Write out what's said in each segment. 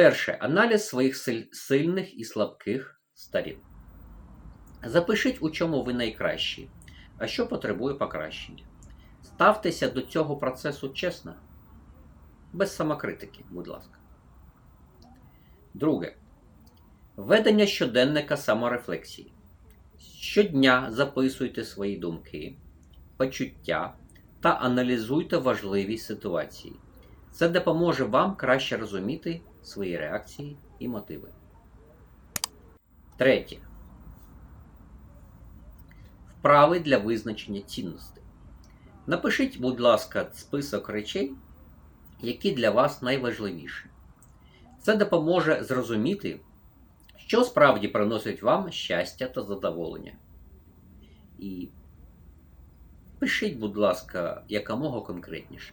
Перше. Аналіз своїх сильних і слабких сторін. Запишіть, у чому ви найкращі, а що потребує покращення. Ставтеся до цього процесу чесно, без самокритики, будь ласка. Друге. Ведення щоденника саморефлексії. Щодня записуйте свої думки, почуття та аналізуйте важливі ситуації. Це допоможе вам краще розуміти свої реакції і мотиви. Третє. Вправи для визначення цінностей. Напишіть, будь ласка, список речей, які для вас найважливіші. Це допоможе зрозуміти, що справді приносить вам щастя та задоволення. І пишіть, будь ласка, якомога конкретніше.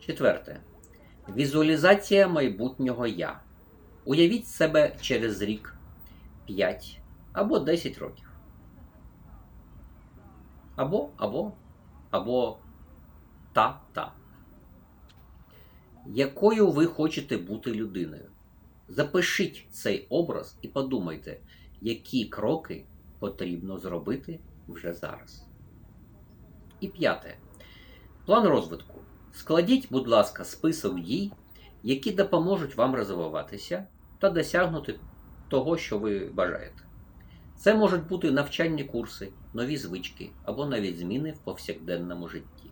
Четверте. Візуалізація майбутнього я. Уявіть себе через рік, 5 або 10 років. Або, або, або та-та. Якою ви хочете бути людиною? Запишіть цей образ і подумайте, які кроки потрібно зробити вже зараз. І п'яте. План розвитку. Складіть, будь ласка, список дій, які допоможуть вам розвиватися та досягнути того, що ви бажаєте. Це можуть бути навчальні курси, нові звички або навіть зміни в повсякденному житті.